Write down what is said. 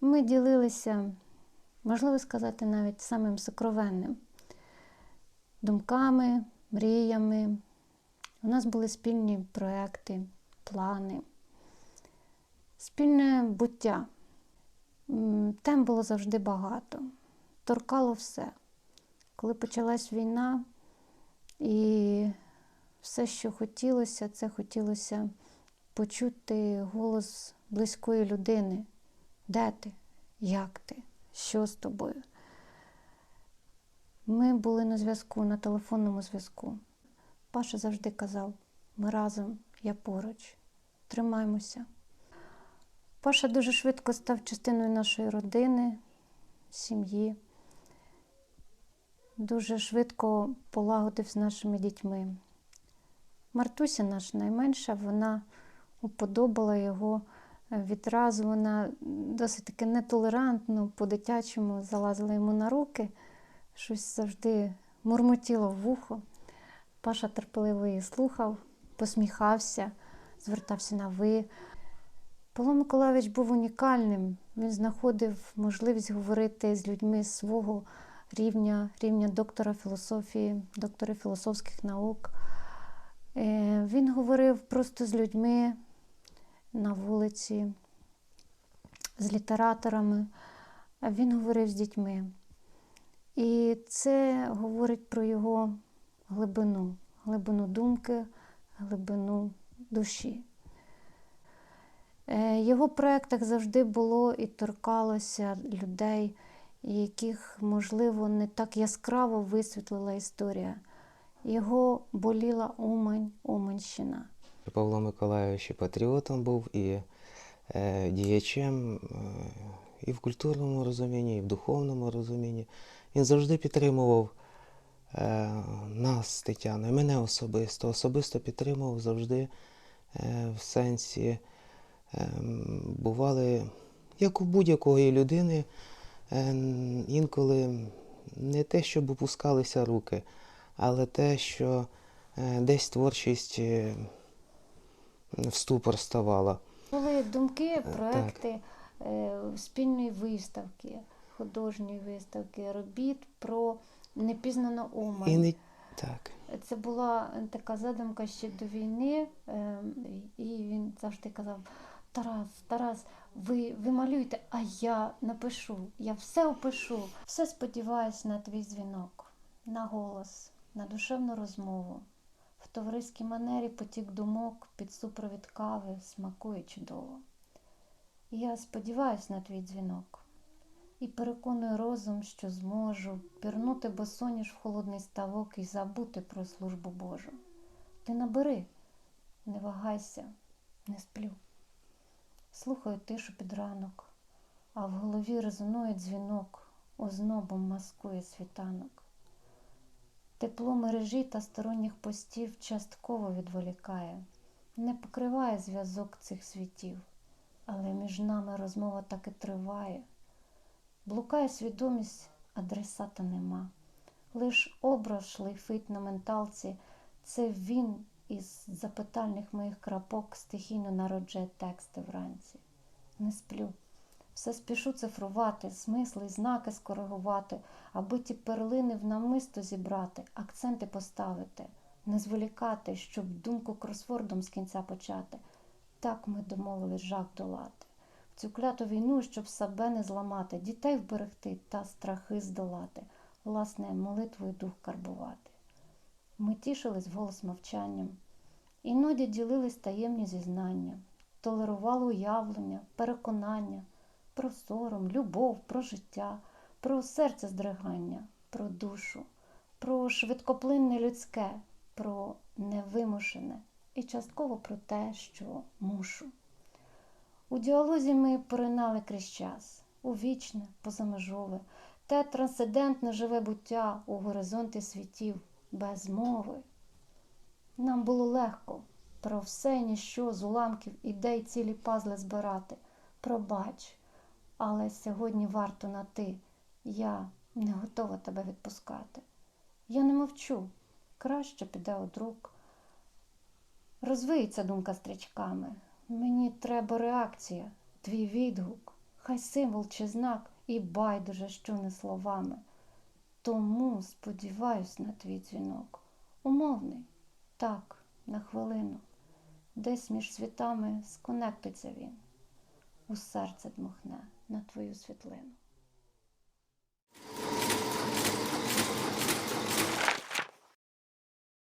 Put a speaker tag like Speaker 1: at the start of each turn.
Speaker 1: Ми ділилися, можливо сказати, навіть самим сокровенним думками, мріями. У нас були спільні проекти, плани, спільне буття. Тем було завжди багато, торкало все. Коли почалась війна, і все, що хотілося, це хотілося почути голос близької людини. Де ти? Як ти? Що з тобою? Ми були на зв'язку, на телефонному зв'язку. Паша завжди казав: ми разом, я поруч, тримаймося. Паша дуже швидко став частиною нашої родини, сім'ї. Дуже швидко полагодив з нашими дітьми. Мартуся, наша найменша, вона уподобала його відразу. Вона досить таки нетолерантно, по-дитячому залазила йому на руки, щось завжди мурмотіло в вухо. Паша терпеливо її слухав, посміхався, звертався на ви. Павло Миколайович був унікальним. Він знаходив можливість говорити з людьми свого рівня, рівня доктора філософії, доктора філософських наук. Е, Він говорив просто з людьми на вулиці, з літераторами, він говорив з дітьми. І це говорить про його глибину, глибину думки, глибину душі. Е, Його проєктах завжди було і торкалося людей, яких, можливо, не так яскраво висвітлила історія. Його боліла Умань, Уманщина.
Speaker 2: Павло Миколайович і патріотом був, і е, діячем е, і в культурному розумінні, і в духовному розумінні. Він завжди підтримував е, нас з Тетяною, мене особисто. Особисто підтримував завжди е, в сенсі. Е, бували, як у будь-якої людини, е, інколи не те, щоб опускалися руки, але те, що е, десь творчість е, в ступор ставала.
Speaker 1: Були думки, проекти е, спільної виставки, художньої виставки, робіт про непізнану Умань.
Speaker 2: І не так.
Speaker 1: Це була така задумка ще до війни, е, і він завжди казав: Тарас, Тарас, ви, ви малюйте, а я напишу, я все опишу. Все сподіваюсь на твій дзвінок, на голос, на душевну розмову. В товариській манері потік думок під супровід кави смакує чудово. Я сподіваюсь на твій дзвінок і переконую розум, що зможу пірнути босоніж в холодний ставок і забути про службу Божу. Ти набери, не вагайся, не сплю. Слухаю тишу під ранок, а в голові резонує дзвінок, ознобом маскує світанок. Тепло мережі та сторонніх постів частково відволікає, не покриває зв'язок цих світів, але між нами розмова так і триває. Блукає свідомість, адресата нема. Лиш образ шлейфить на менталці, це він із запитальних моїх крапок стихійно народжує тексти вранці. Не сплю. Все спішу цифрувати, смисли й знаки скоригувати, аби ті перлини в намисто зібрати, акценти поставити, не зволікати, щоб думку кросвордом з кінця почати. Так ми домовились жах долати. В цю кляту війну, щоб себе не зламати, дітей вберегти та страхи здолати, власне, молитвою дух карбувати. Ми тішились голос мовчанням, іноді ділились таємні зізнання, толерували уявлення, переконання про сором, любов, про життя, про серце здригання, про душу, про швидкоплинне людське, про невимушене і частково про те, що мушу. У діалозі ми поринали крізь час, у вічне, позамежове, те трансцендентне живе буття у горизонті світів без мови. Нам було легко про все ніщо з уламків ідей цілі пазли збирати. Пробач, але сьогодні варто на ти. Я не готова тебе відпускати. Я не мовчу, краще піде од рук. Розвиється думка стрічками. Мені треба реакція, твій відгук. хай символ чи знак, і байдуже, що не словами. Тому сподіваюсь на твій дзвінок. Умовний, так, на хвилину. Десь між світами сконектиться він. У серце дмухне на твою світлину.